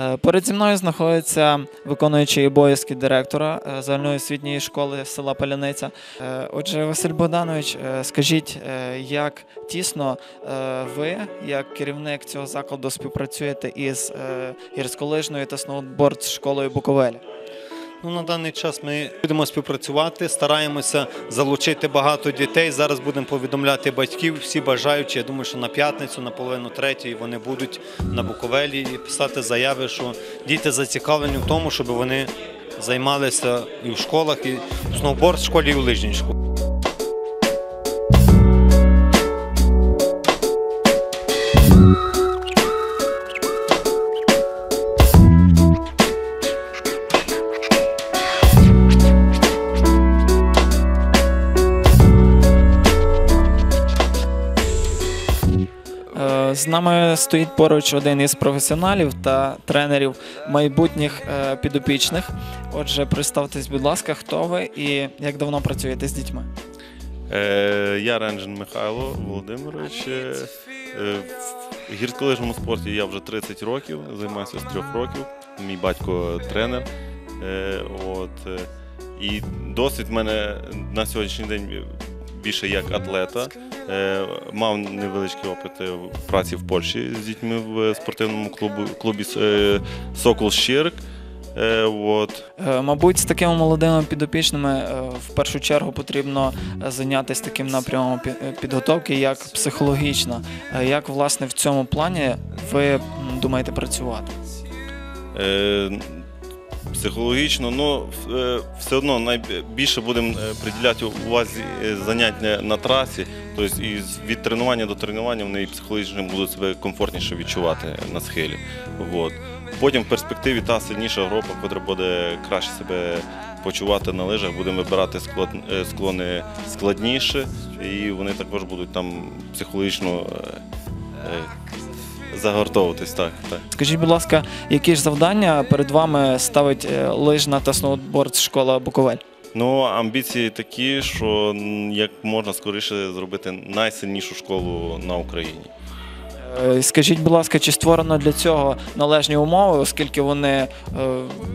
Е, Поряд зі мною знаходиться виконуючий обов'язки директора загальної загальноосвітньої школи села Паляниця. Е, Отже, Василь Богданович, е, скажіть, е, як тісно е, ви, як керівник цього закладу, співпрацюєте із е, гірськолижною та сноуборд школою Буковеля? Ну, на даний час ми будемо співпрацювати, стараємося залучити багато дітей. Зараз будемо повідомляти батьків, всі бажаючі. Я думаю, що на п'ятницю, на половину третьої вони будуть на Буковелі і писати заяви, що діти зацікавлені в тому, щоб вони займалися і в школах, і в сноуборд школі, і в лижній школі. З нами стоїть поруч один із професіоналів та тренерів майбутніх е, підопічних. Отже, представтесь, будь ласка, хто ви і як давно працюєте з дітьми? Е, Я Ренжин Михайло Володимирович. Е, В гірськолижному спорті я вже 30 років, займаюся з трьох років. Мій батько тренер. От, і досвід мене на сьогоднішній день більше як атлета. Е, Мав невеличкий опит е, в праці в Польщі з дітьми в спортивному клубу, клубі е, Сокол Щирк. Е, От. Е, Мабуть, з такими молодими підопічними е, в першу чергу потрібно е, зайнятися таким напрямом е, підготовки, як психологічна. Е, Як власне в цьому плані ви думаєте працювати? Психологічно, ну е, все одно найбільше будемо е, приділяти увазі е, заняття на трасі. Тобто і від тренування до тренування вони психологічно будуть себе комфортніше відчувати на схилі. От. Потім в перспективі та сильніша група, яка буде краще себе почувати на лижах, будемо вибирати е, склони складніше, і вони також будуть там психологічно загортовуватись. Так, так. Скажіть, будь ласка, які ж завдання перед вами ставить е, лижна та сноуборд школа Буковель? Ну, амбіції такі, що як можна скоріше зробити найсильнішу школу на Україні. Е, Скажіть, будь ласка, чи створено для цього належні умови, оскільки вони е,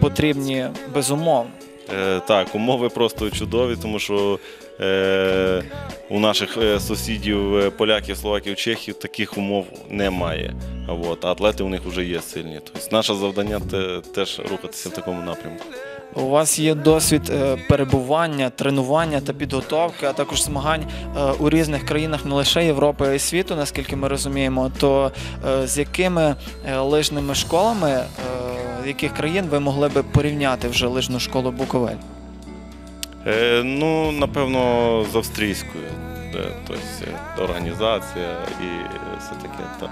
потрібні безумовно? Е, так, умови просто чудові, тому що е, у наших е, сусідів, е, поляків, словаків, чехів таких умов немає. От, а атлети у них вже є сильні. Тобто наше завдання теж рухатися в такому напрямку. У вас є досвід е, перебування, тренування та підготовки, а також змагань у різних країнах не лише Європи, а й світу, наскільки ми розуміємо. То з якими лижними школами, яких країн ви могли би порівняти вже лижну школу Буковель? Е, ну, напевно, з австрійською. Е, тобто е, організація і все таке. Так.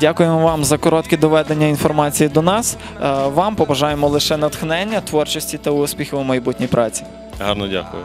Дякуємо вам за коротке доведення інформації до нас. Е, Вам побажаємо лише натхнення, творчості та успіхів у майбутній праці. Гарно дякую.